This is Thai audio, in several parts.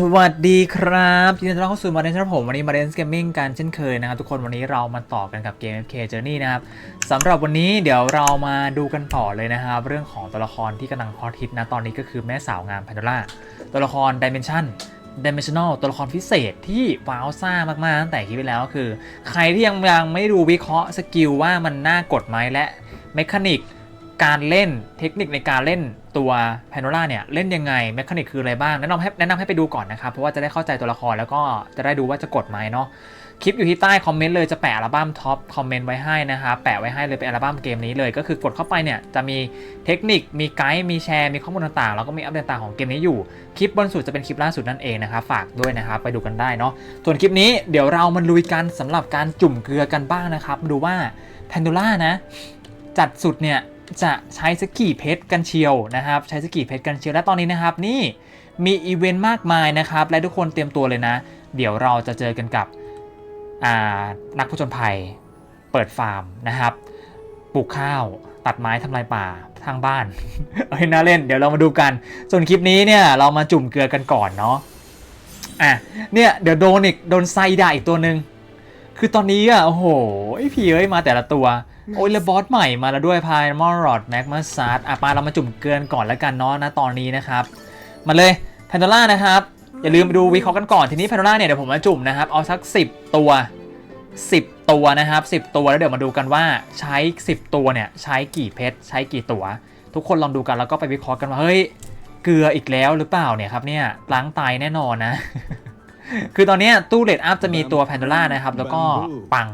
สวัสดีครับยินดีต้อนรับเข้าสู่มาเดนครับผม วันนี้มาเดนสเกมมิ่งกันเช่นเคยนะครับทุกคนวันนี้เรามาต่อกันกับเกม FK Journey นะครับสำหรับวันนี้เดี๋ยวเรามาดูกันต่อเลยนะครับ เรื่องของตัวละครที่กำลังฮอตฮิตนะตอนนี้ก็คือแม่สาวงามพันดล่าตัวละคร Dimension Dimensional ตัวละครพิเศษที่ว้าวซ่ามากๆตั้งแต่คลิปที่แล้วก็คือ ใครที่ยังยังไม่ดูวิเคราะห์สกิลว่ามันน่ากดไหมและเมคานิก การเล่นเทคนิคในการเล่นตัวแพนโ o ล่าเนี่ยเล่นยังไงแมคานิกคืออะไรบ้างแนะนำให้แนะนำให้ไปดูก่อนนะครับ เพราะว่าจะได้เข้าใจตัวละครแล้วก็จะได้ดูว่าจะกดไหมเนาะคลิปอยู่ที่ใต้คอมเมนต์เลยจะแปะอัลบั้มท็อปคอมเมนต์ไว้ให้นะครับแปะไว้ให้เลยเป็นอัลบั้มเกมนี้เลยก็คือกดเข้าไปเนี่ยจะมีเทคนิคมีไกด์มีแชร์มีข้อมูลต่างๆแล้วก็มีอัปเดตต่างของเกมนี้อยู่คลิปบนสุดจะเป็นคลิปล่าสุดนั่นเองนะครับฝากด้วยนะครับไปดูกันได้เนาะส่วนคลิปนี้เดี๋ยวเรามาลุยกันสำหรับการจุ่มเกลือกันบ้างนะครับดูว่าแพนโ o ล่านะจัดสุดเนี่ย จะใช้สกี่เพชรกันเชียวนะครับ ใช้สกี่เพชรกันเชียวและตอนนี้นะครับนี่มีอีเวนต์มากมายนะครับ และทุกคนเตรียมตัวเลยนะ เดี๋ยวเราจะเจอกันกับนักผจญภัยเปิดฟาร์มนะครับปลูกข้าวตัดไม้ทำลายป่าทางบ้านเอ้ยน่าเล่นเดี๋ยวเรามาดูกัน ส่วนคลิปนี้เนี่ยเรามาจุ่มเกลือกันก่อนเนาะอะเนี่ยเดี๋ยวโดนอีกโดนไซด่าอีกตัวหนึ่ง คือตอนนี้อะ โอ้โหไอพี่เอ้ยมาแต่ละตัว โอ้ยแล้วบอสใหม่มาแล้วด้วยพายมอร์รอดแม็กมาซาร์ดอะปาเรามาจุ่มเกลือนก่อนแล้วกันเนาะนะตอนนี้นะครับ มาเลยแพนโดล่านะครับ อย่าลืมไปดูวิเคราะห์กันก่อน ทีนี้แพนโดล่าเนี่ยเดี๋ยวผมมาจุ่มนะครับ เอาสัก 10 ตัว 10 ตัวนะครับ 10 ตัวแล้วเดี๋ยวมาดูกันว่าใช้ 10 ตัวเนี่ยใช้กี่เพชรใช้กี่ตัว ทุกคนลองดูกันแล้วก็ไปวิเคราะห์กันว่าเฮ้ยเกลืออีกแล้วหรือเปล่าเนี่ยครับเนี่ยล้างไตแน่นอนนะ คือตอนเนี้ยตู้เลดอัพจะมีตัวแพนโดล่านะครับ แล้วก็ปัง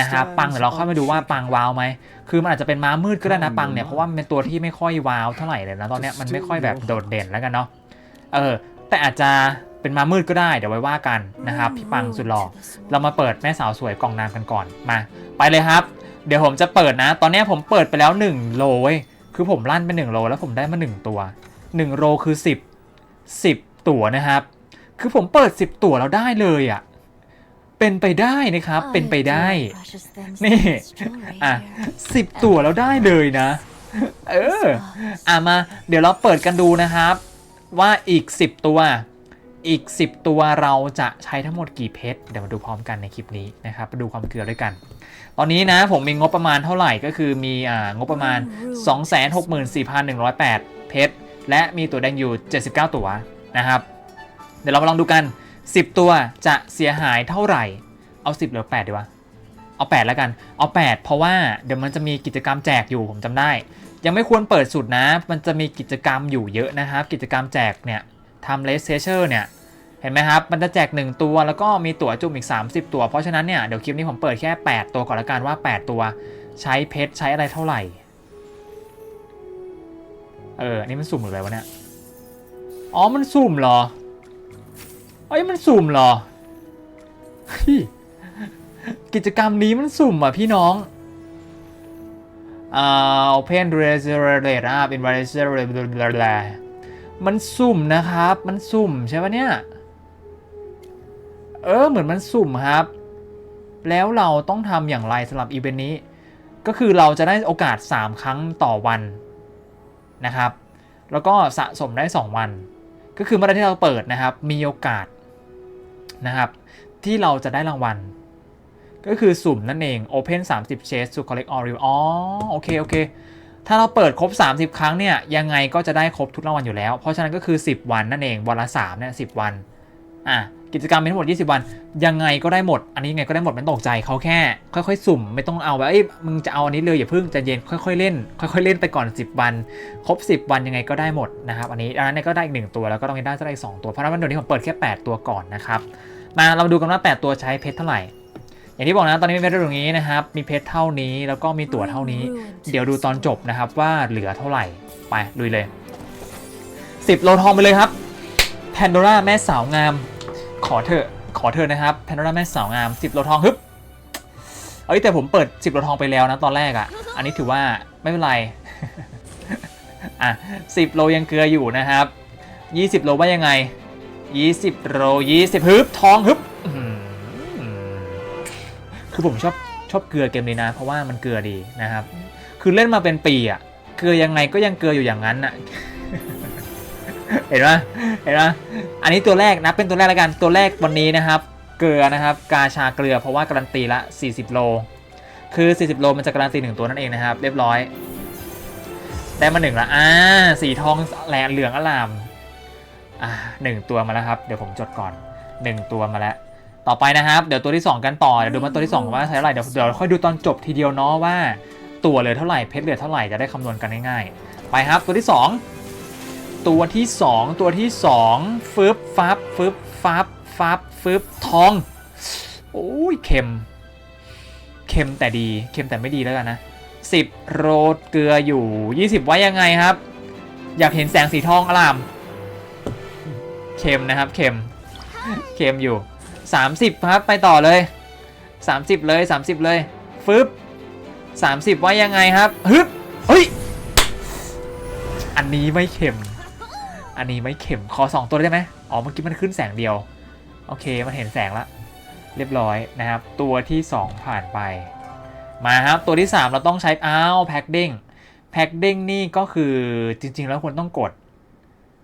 นะครับปังเดี๋ยวเราเข้ามาดูว่าปังว้าวไหมคือมันอาจจะเป็นม้ามืดก็ได้นะปังเนี่ยเพราะว่ามันเป็นตัวที่ไม่ค่อยว้าวเท่าไหร่เลยนะตอนเนี้ยมันไม่ค่อยแบบโดดเด่นแล้วกันเนาะเออแต่อาจจะเป็นม้ามืดก็ได้เดี๋ยวไว้ว่ากันนะครับพี่ปังสุดหล่อเรามาเปิดแม่สาวสวยกล่องน้ำกันก่อนมา ไปเลยครับ เดี๋ยวผมจะเปิดนะ ตอนเนี้ยผมเปิดไปแล้ว 1 โลเว้ยคือผมลั่นไป1โลแล้วผมได้มา 1 ตัว 1 โลคือ 10 10 ตัวนะครับ คือผมเปิด 10 ตัวแล้วได้เลยอะ่ะ เป็นไปได้นะครับ เป็นไปได้ นี่ อะสิบตัวแล้วได้เลยนะ เออ อะมา เดี๋ยวเราเปิดกันดูนะครับ ว่าอีก 10 ตัว อีก 10 ตัวเราจะใช้ทั้งหมดกี่เพชร เดี๋ยวมาดูพร้อมกันในคลิปนี้นะครับมาดูความเกลือด้วยกัน ตอนนี้นะผมมีงบประมาณเท่าไหร่ก็คือมีอ่างบประมาณ 264,108 เพชร และมีตัวแดงอยู่ 79 ตัวนะครับ เดี๋ยวเรามาลองดูกัน 10 ตัวจะเสียหายเท่าไหร่ เอา 10หลือ 8 ดีวะ เอา 8 แล้วกัน เอา 8 เพราะว่าเดี๋ยวมันจะมีกิจกรรมแจกอยู่ผมจำได้ ยังไม่ควรเปิดสุดนะ มันจะมีกิจกรรมอยู่เยอะนะครับ กิจกรรมแจกเนี่ยทำเลสเซเชอร์เนี่ย เห็นไหมครับ มันจะแจก 1 ตัวแล้วก็มีตั๋วจุ่มอีก 30 ตัว เพราะฉะนั้นเนี่ย เดี๋ยวคลิปนี้ผมเปิดแค่ 8 ตัวก่อนละกันว่า 8 ตัว ใช้เพชรใช้อะไรเท่าไหร่ เออ นี่มันสุ่มหรืออะไรวะเนี่ย อ๋อ มันสุ่มเหรอ อ้ยมันสุ่มเหรอ กิจกรรมนี้มันสุ่มอะพี่น้องอ่า open reservate up in reservate มันสุ่มนะครับ มันสุ่มใช่ปะเนี่ย เออเหมือนมันสุ่มครับ แล้วเราต้องทำอย่างไรสำหรับอีเวนต์นี้ ก็คือเราจะได้โอกาส 3 ครั้งต่อวันนะครับ แล้วก็สะสมได้ 2 วัน ก็คือเมื่อไรที่เราเปิดนะครับ มีโอกาส นะครับ ที่เราจะได้รางวัล ก็คือสุ่มนั่นเอง Open 30 Chase to collect all reward อ๋อโอเคโอเค ถ้าเราเปิดครบ 30 ครั้งเนี่ย ยังไงก็จะได้ครบทุกรางวัลอยู่แล้ว เพราะฉะนั้นก็คือ 10 วันนั่นเอง วันละ3เนี่ย10 วัน อะกิจกรรมมีทั้งหมด 20 วัน ยังไงก็ได้หมด อันนี้ยังไงก็ได้หมดไม่ตกใจเขาแค่ ค่อยๆ สุ่มไม่ต้องเอาแบบเอ้ยมึงจะเอาอันนี้เลยอย่าเพิ่งใจเย็นค่อยๆเล่น ค่อยๆเล่นไปก่อน 10 วัน ครบ 10 วันยังไงก็ได้หมดนะครับ อันนี้อันนั้นก็ได้อีกหนึ่งตัวแล้วก็ต้องได้ได้อีกสองตัว เพราะฉะนั้นวันเดียวนี้ผมเปิดแค่ 8 ตัวก่อนนะครับ มาเรามาดูกันว่า 8 ตัวใช้เพชรเท่าไหร่ อย่างที่บอกนะตอนนี้มีเพชรตรงนี้นะครับ มีเพชรเท่านี้แล้วก็มีตั๋วเท่านี้ เดี๋ยวดูตอนจบนะครับว่าเหลือเท่าไหร่ไปลุยเลย 10 โลทองไปเลยครับแพนโดร่าแม่สาวงาม ขอเถอะขอเถอะนะครับแพนโดร่าแม่สาวงาม 10 โลทองฮึบเอ้ยแต่ผมเปิด 10 โลทองไปแล้วนะตอนแรกอะ่ะ อันนี้ถือว่าไม่เป็นไรอะ10 โลยังเกลืออยู่นะครับ 20 โลว่ายังไง 20โล20 ฮึบทองฮึบอื้อหือคือผมชอบชอบเกลือเกมนี้นะ เพราะว่ามันเกลือดีนะครับ คือเล่นมาเป็นปีอะเกลือยังไงก็ยังเกลืออยู่อย่างนั้นอะเห็นไหมเห็นไหมอันนี้ตัวแรกนะเป็นตัวแรกแล้วกันตัวแรกวันนี้นะครับ เกลือนะครับ กาชาเกลือเพราะว่าการันตีละ 40 โล คือ 40 โลมันจะการันตีหนึ่งตัวนั่นเองนะครับ เรียบร้อยได้มาหนึ่งละอ่าสีทองแหลเหลืองอลาม อ่าหนึ่งตัวมาแล้วครับ เดี๋ยวผมจดก่อนหนึ่งตัวมาแล้ว ต่อไปนะครับ เดี๋ยวตัวที่สองกันต่อ เดี๋ยวดูมาตัวที่สองว่าใช้เท่าไหร่ เดี๋ยวเดี๋ยวค่อยดูตอนจบทีเดียวเนาะว่า ตัวเหลือเท่าไหร่ เพชรเหลือเท่าไหร่ จะได้คำนวณกันง่ายๆ ไปครับ ตัวที่สองตัวที่สองตัวที่สองฟึบฟับฟึบฟับฟับฟึบทอง โอ้ยเค็ม เค็มแต่ดี เค็มแต่ไม่ดีแล้วกันนะ10 โรดเกลืออยู่ 20 ไว้ยังไงครับ อยากเห็นแสงสีทองอลาม เค็มนะครับเค็มเค็มอยู่ 30 ครับไปต่อเลย 30 เลย 30 เลยฟึบ30ไว้ยังไงครับฮึบเฮ้ยอันนี้ไม่เค็ม อันนี้ไม่เค็มขอ 2 ตัวได้ไหมอ๋อเมื่อกี้มันขึ้นแสงเดียว โอเคมันเห็นแสงละเรียบร้อยนะครับ ตัวที่ 2 ผ่านไป มาครับตัวที่ 3 เราต้องใช้อ้าวแพ็กเด้งแพ็กเด้งนี่ก็คือจริง ๆ แล้วควรต้องกด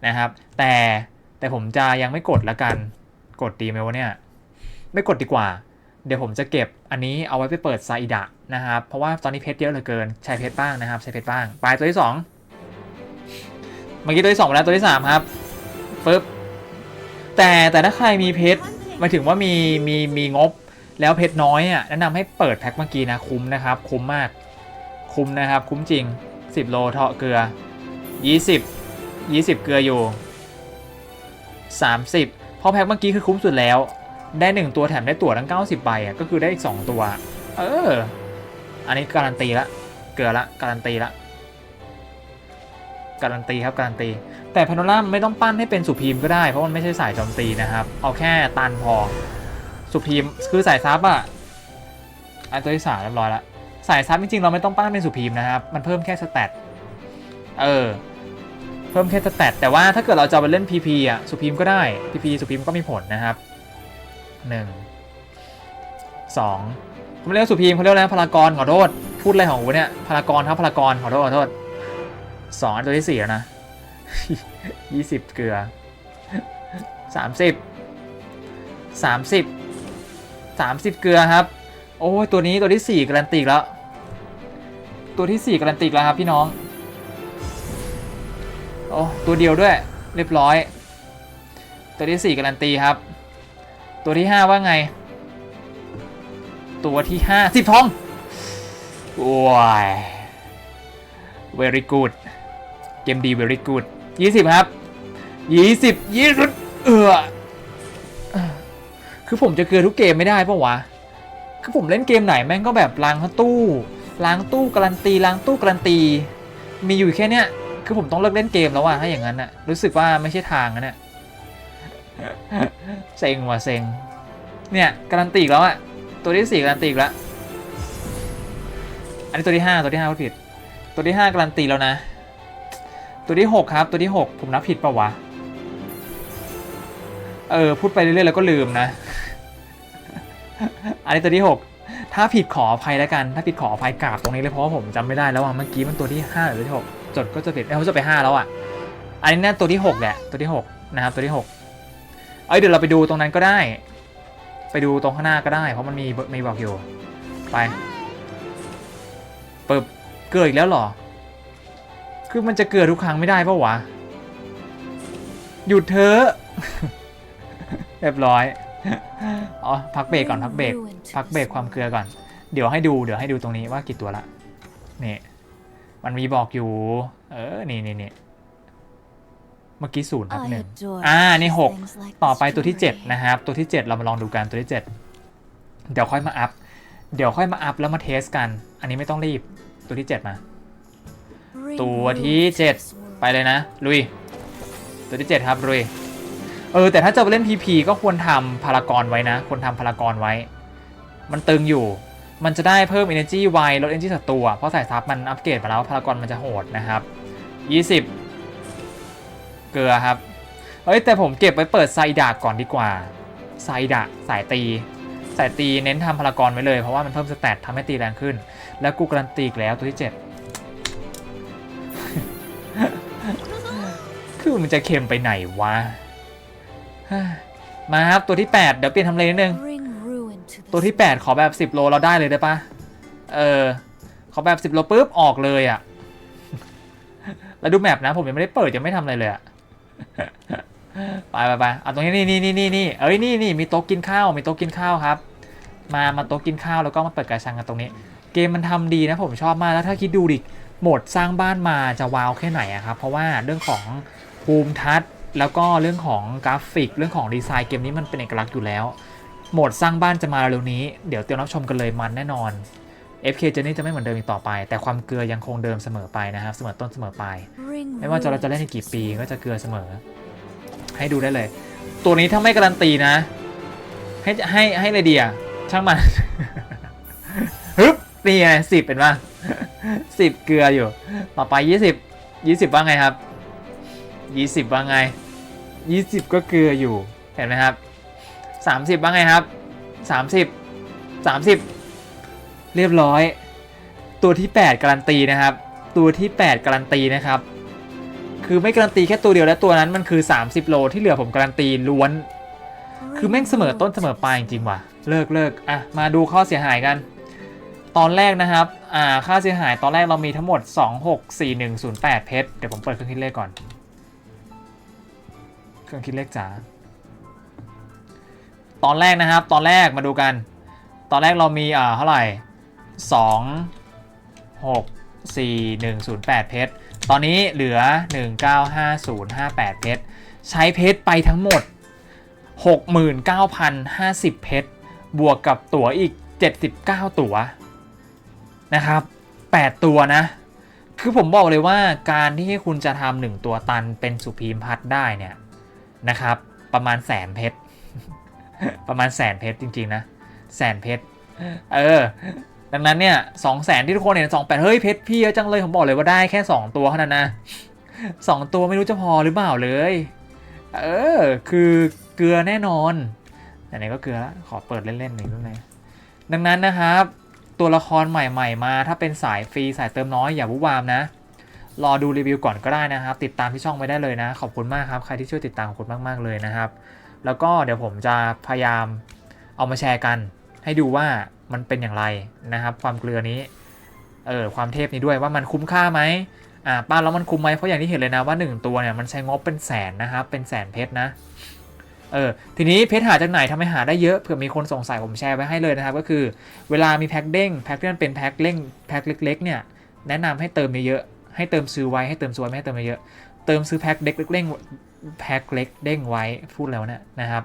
นะครับ แต่ แต่ผมจะยังไม่กดละกัน กดดีไหมวะเนี่ย ไม่กดดีกว่า เดี๋ยวผมจะเก็บอันนี้เอาไว้ไปเปิดไซอิดะนะครับ เพราะว่าตอนนี้เพชรเยอะเหลือเกิน ใช้เพชรบ้างนะครับ ใช้เพชรบ้าง ไปตัวที่ 2 เมื่อกี้ตัวที่สองไปแล้วตัวที่สามครับปึ๊บแต่แต่ถ้าใครมีเพชรหมายถึงว่ามีมีมีงบแล้วเพชรน้อยอะแนะนำให้เปิดแพ็คเมื่อกี้นะคุ้มนะครับ คุ้มมาก คุ้มนะครับ คุ้มจริง 10 โลเทาะเกลือ 20 20 เกลืออยู่ 30 เพราะแพ็คเมื่อกี้คือคุ้มสุดแล้ว ได้ 1 ตัวแถมได้ตั๋วทั้ง 90 ใบอะก็คือได้อีก 2 ตัว เออ อันนี้การันตีละ เกลือละ การันตีละ การันตีครับการันตี แต่พาโนล่าไม่ต้องปั้นให้เป็นสุพีมก็ได้เพราะมันไม่ใช่สายโจมตีนะครับ เอาแค่ตันพอ สุพีมคือสายซับอะ อันตัวที่สามเรียบร้อยละสายซับจริงๆเราไม่ต้องปั้นเป็นสุพีมนะครับ มันเพิ่มแค่สแตทเออ เพิ่มแค่สแตทแต่ว่าถ้าเกิดเราจะไปเล่น PP อะสุพีมก็ได้ PP สุพีมก็มีผลนะครับหนึ่งสองผมเรียกสุพีมเขาเรียกอะไรนะพารากอนขอโทษ พูดอะไรของกูเนี่ยพารากอนครับพารากอนขอโทษขอโทษสองตัวที่สี่แล้วนะยี่สิบเกลือสามสิบสามสิบสามสิบเกลือครับ โอ้ยตัวนี้ตัวที่สี่การันตีอีกแล้ว ตัวที่สี่การันตีอีกแล้วครับพี่น้อง โอ้ตัวเดียวด้วย เรียบร้อย ตัวที่สี่การันตีครับ ตัวที่ห้าว่าไง ตัวที่ห้าสิบทองโอ้ย very good เกมดี very good 20 ครับ 20 20เออคือผมจะเกลือทุกเกมไม่ได้ปะวะ คือผมเล่นเกมไหนแม่งก็แบบล้างตู้ ล้างตู้การันตีล้างตู้การันตี มีอยู่แค่เนี้ย คือผมต้องเลิกเล่นเกมแล้วว่ะถ้าอย่างนั้นน่ะรู้สึกว่าไม่ใช่ทางนะเนี่ยเซ็งว่ะเซ็งเนี่ยการันตีแล้วอะตัวที่สี่การันตีแล้วอันนี้ตัวที่ห้าตัวที่ห้าผิด ตัวที่ห้าการันตีแล้วนะ ตัวที่หกครับ ตัวที่หกผมนับผิดปะวะเออพูดไปเรื่อยๆแล้วก็ลืมนะ อันนี้ตัวที่หกถ้าผิดขออภัยแล้วกัน ถ้าผิดขออภัยกราบตรงนี้เลยเพราะว่าผมจำไม่ได้แล้วว่าเมื่อกี้มันตัวที่ห้าหรือตัวที่หก จดก็จะผิดเอ้ยเขาจะไปห้าแล้วอะ อันนี้น่าตัวที่หกแหละตัวที่หกนะครับตัวที่หกเอ้ยเดี๋ยวเราไปดูตรงนั้นก็ได้ ไปดูตรงข้างหน้าก็ได้ เพราะมันมีมีบอกอยู่ไปเปิบเกิดอีกแล้วหรอ คือมันจะเกิดทุกครั้งไม่ได้ปะวะ หยุดเถอะเรียบร้อยอ๋อพักเบรกก่อนพักเบรกพักเบรกความเกลือก่อน เดี๋ยวให้ดูเดี๋ยวให้ดูตรงนี้ว่ากี่ตัวละนี่ มันมีบอกอยู่ เออ นี่นี่นี่เมื่อกี้ศูนย์ครับ I หนึ่ง adore อ่า นี่หก things like ต่อ this ไปตัวที่เจ็ด jewelry. นะครับ ตัวที่เจ็ดเรามาลองดูกันตัวที่เจ็ดเดี๋ยวค่อยมาอัพ เดี๋ยวค่อยมาอัพแล้วมาเทสกัน อันนี้ไม่ต้องรีบ ตัวที่เจ็ดมา Bring ตัว rule ที่ to เจ็ด this world. ไปเลยนะ ลุย ตัวที่เจ็ดครับลุย เออ แต่ถ้าจะไปเล่น PP ก็ควรทำพารากอนไว้นะ ควรทำพารากอนไว้ มันตึงอยู่ มันจะได้เพิ่ม energy ไวลด energy ศัตรูเพราะสายทับมันอัปเกรดมาแล้วพารากอนมันจะโหดนะครับ 20 เกลือครับ เอ้ยแต่ผมเก็บไว้เปิดไซดาก่อนดีกว่าไซดะสายตีสายตีเน้นทำพารากอนไว้เลยเพราะว่ามันเพิ่มสแตททำให้ตีแรงขึ้น แล้วกูการันตีอีกแล้วตัวที่ 7 คือมันจะเค็มไปไหนวะ มาครับตัวที่ 8 เดี๋ยวเปลี่ยนทำเลนิดนึง ตัวที่ 8 ขอแบบ 10 โลเราได้เลยได้ปะเออ ขอแบบ 10 โลปุ๊บ ออกเลยอะ่ะ แล้วดูแมปนะ ผมยังไม่ได้เปิด ยังไม่ทำอะไรเลยอะไปไปไปเอาตรงนี้นี่นี่นี่นี่นี่เอ้ยนี่นี่มีโต๊ะกินข้าว มีโต๊ะกินข้าวครับ มามาโต๊ะกินข้าวแล้วก็มาเปิดกระชังกันตรงนี้ เกมมันทำดีนะผมชอบมากแล้วถ้าคิดดูดิโหมดสร้างบ้านมาจะว้าวแค่ไหนอะครับ เพราะว่าเรื่องของภูมิทัศน์แล้วก็เรื่องของกราฟิก เรื่องของดีไซน์เกมนี้มันเป็นเอกลักษณ์อยู่แล้ว โหมดสร้างบ้านจะมาเร็วนี้ เดี๋ยวเตรียมรับชมกันเลยมันแน่นอน FK Journey จะไม่เหมือนเดิมอีกต่อไป แต่ความเกลือยังคงเดิมเสมอไปนะครับ เสมอต้นเสมอปลาย Bring ไม่ว่าจะ ruin เราจะเล่น to ในกี่ this ปีก็จะเกลือเสมอ ให้ดูได้เลย ตัวนี้ถ้าไม่การันตีนะ ให้ให้ให้เลยเดียช่างมันฮึบนี่ไงสิบเป็นว่าสิบเกลืออยู่ ต่อไปยี่สิบยี่สิบว่าไงครับยี่สิบว่าไงยี่สิบก็เกลืออยู่เห็นไหมครับ สามสิบว่าไงครับสามสิบสามสิบเรียบร้อย ตัวที่ 8 การันตีนะครับ ตัวที่ 8 การันตีนะครับ คือไม่การันตีแค่ตัวเดียวและตัวนั้นมันคือ 30 โลที่เหลือผมการันตีล้วน คือแม่งเสมอต้นเสมอปลายจริงๆว่ะ เลิกเลิกอะมาดูข้อเสียหายกัน ตอนแรกนะครับอ่าค่าเสียหายตอนแรกเรามีทั้งหมด 264108 เพชรเดี๋ยวผมเปิดเครื่องคิดเลขก่อน เครื่องคิดเลขจ๋า ตอนแรกนะครับ ตอนแรกมาดูกัน ตอนแรกเรามีอ่าเท่าไหร่ 2 6 4 1 0 8 เพชร ตอนนี้เหลือ 195058 เพชร ใช้เพชรไปทั้งหมด 69,050 เพชร บวกกับตั๋วอีก 79 ตั๋วนะครับ 8 ตัวนะ คือผมบอกเลยว่าการที่คุณจะทำหนึ่งตัวตันเป็นสุพีมพัทได้เนี่ยนะครับ ประมาณแสนเพชร ประมาณแสนเพชรจริง ๆ นะ แสนเพชร เออ ดังนั้นเนี่ยสองแสนที่ทุกคนเห็นสองแปดเฮ้ยเพชรพี่เยอะจังเลย ผมบอกเลยว่าได้แค่ 2 ตัวเท่านั้นนะสองตัวไม่รู้จะพอหรือเปล่าเลย เออ คือเกลือแน่นอนไหนๆก็เกลือละขอเปิดเล่นๆหน่อยด้วยนะดังนั้นนะครับ ตัวละครใหม่ๆ มาถ้าเป็นสายฟรีสายเติมน้อยอย่าวุวามนะ รอดูรีวิวก่อนก็ได้นะครับ ติดตามที่ช่องไว้ได้เลยนะ ขอบคุณมากครับ ใครที่ช่วยติดตามขอบคุณมากๆเลยนะครับ แล้วก็เดี๋ยวผมจะพยายามเอามาแชร์กัน ให้ดูว่ามันเป็นอย่างไรนะครับ ความเกลือนี้เออความเทพนี้ด้วยว่ามันคุ้มค่าไหมอ่าป้าแล้วมันคุ้มไหมเพราะอย่างที่เห็นเลยนะว่า 1 ตัวเนี่ยมันใช้งบเป็นแสนนะครับเป็นแสนเพชรนะเออทีนี้เพชรหาจากไหนทำไมหาได้เยอะเผื่อมีคนสงสัยผมแชร์ไว้ให้เลยนะครับ ก็คือเวลามีแพ็คเด้งแพ็คที่มันเป็นแพ็คเล่งแพ็คเล็กๆเนี่ยแนะนำให้เติมเยอะๆให้เติมซื้อไว้ให้เติมซื้อไว้ไม่ให้เติมเยอะเติมซื้อแพ็คเล็กเล่ง แพ็คเล็กเด้งไว้พูดแล้วเนี่ยนะครับ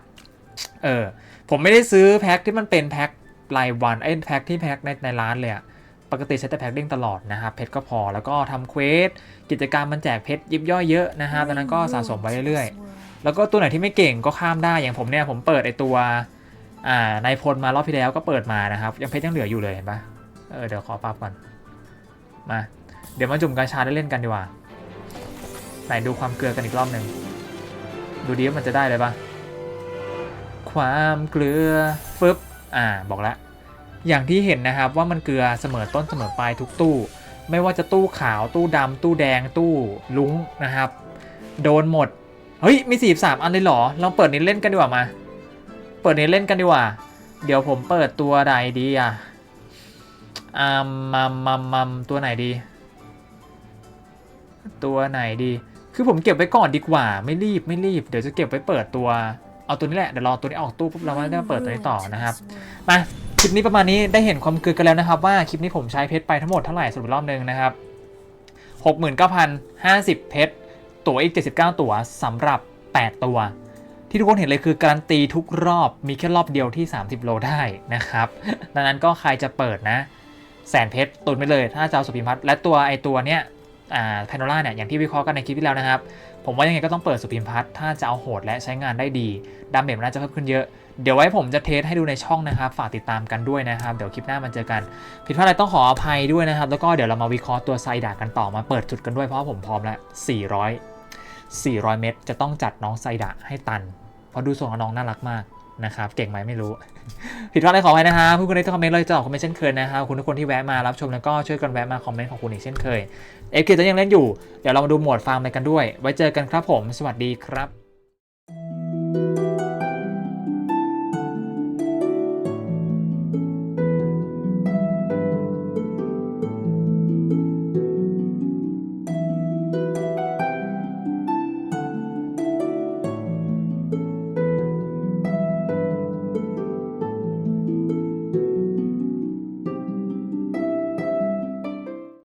เออ ผมไม่ได้ซื้อแพ็คที่มันเป็นแพ็ครายวันไอ้แพ็คที่แพ็คในในร้านเลยอะปกติใช้แต่แพ็คเด้งตลอดนะครับเพชรก็พอแล้วก็ทำเควสกิจกรรมมันแจกเพชรยิบย่อยเยอะนะฮะดังนั้นก็สะสมไปเรื่อยๆ แล้วก็ตัวไหนที่ไม่เก่งก็ข้ามได้อย่างผมเนี่ยผมเปิดไอตัวอ่านายพลมารอบที่แล้วก็เปิดมานะครับ ยังเพชรยังเหลืออยู่เลยเห็นปะเออเดี๋ยวขอปรับก่อนมา เดี๋ยวมาจุ่มกาชาได้เล่นกันดีกว่าไหนดูความเกลือกันอีกรอบหนึ่ง ดูดิว่ามันจะได้เลยปะความเกลือฟึบอ่าบอกแล้วอย่างที่เห็นนะครับว่ามันเกลือเสมอต้นเสมอปลายทุกตู้ ไม่ว่าจะตู้ขาวตู้ดำตู้แดงตู้ลุ้งนะครับ โดนหมด เฮ้ย มีสีสามอันเลยเหรอลองเปิดนี้เล่นกันดีกว่ามา เปิดนี้เล่นกันดีกว่า เดี๋ยวผมเปิดตัวใดดีอะอ่ามัมมัมมัมตัวไหนดี ตัวไหนดี คือผมเก็บไว้ก่อนดีกว่าไม่รีบไม่รีบ เดี๋ยวจะเก็บไว้เปิดตัวเอาตัวนี้แหละเดี๋ยวรอตัวนี้ออกตู้ปุ๊บเราก็ได้มาเปิดตัวนี้ต่อนะครับมาคลิปนี้ประมาณนี้ได้เห็นความเกลือกันแล้วนะครับ ว่าคลิปนี้ผมใช้เพชรไปทั้งหมดเท่าไหร่สรุปอีกรอบหนึงนะครับ69,050 เพชรตั๋วอีก 79 ตั๋วสำหรับ 8 ตัว ที่ทุกคนเห็นเลยคือการันตีทุกรอบมีแค่รอบเดียวที่ 30 โลได้นะครับ ดังนั้นก็ใครจะเปิดนะ แสนเพชรตุนไปเลย ถ้าจะเอาสุพิมพัฒน์และตัวไอตัวเนี้ยอ่า แพนโนล่าเนี่ยอย่างที่วิเคราะห์กันในคลิปที่แล้วนะครับ ผมว่ายังไงก็ต้องเปิดสุพิมพัฒน์ถ้าจะเอาโหดและใช้งานได้ดีดาเมจมันน่าจะเพิ่มขึ้นเยอะ เดี๋ยวไว้ผมจะเทสให้ดูในช่องนะครับ ฝากติดตามกันด้วยนะครับ เดี๋ยวคลิปหน้ามาเจอกัน ผิดพลาดอะไรต้องขออภัยด้วยนะครับ แล้วก็เดี๋ยวเรามาวิเคราะห์ตัวไซดากันต่อมาเปิดจุดกันด้วยเพราะว่าผมพร้อมแล้ว 400 400 เมตร จะต้องจัดน้องไซดาให้ตัน เพราะดูทรงองน้องน่ารักมาก นะครับ เก่งไหมไม่รู้ ผิดพลาดอะไรขอไว้นะฮะผู้คนในคอมเมนต์เลยจะออกคอมเมนต์เช่นเคยนะครับคุณทุกคนที่แวะมารับชมแล้วก็ช่วยกันแวะมาคอมเมนต์ของคุณอีกเช่นเคยเอฟเคจะยังเล่นอยู่ เดี๋ยวเรามาดูโหมดฟาร์มไปกันด้วย ไว้เจอกันครับผม สวัสดีครับ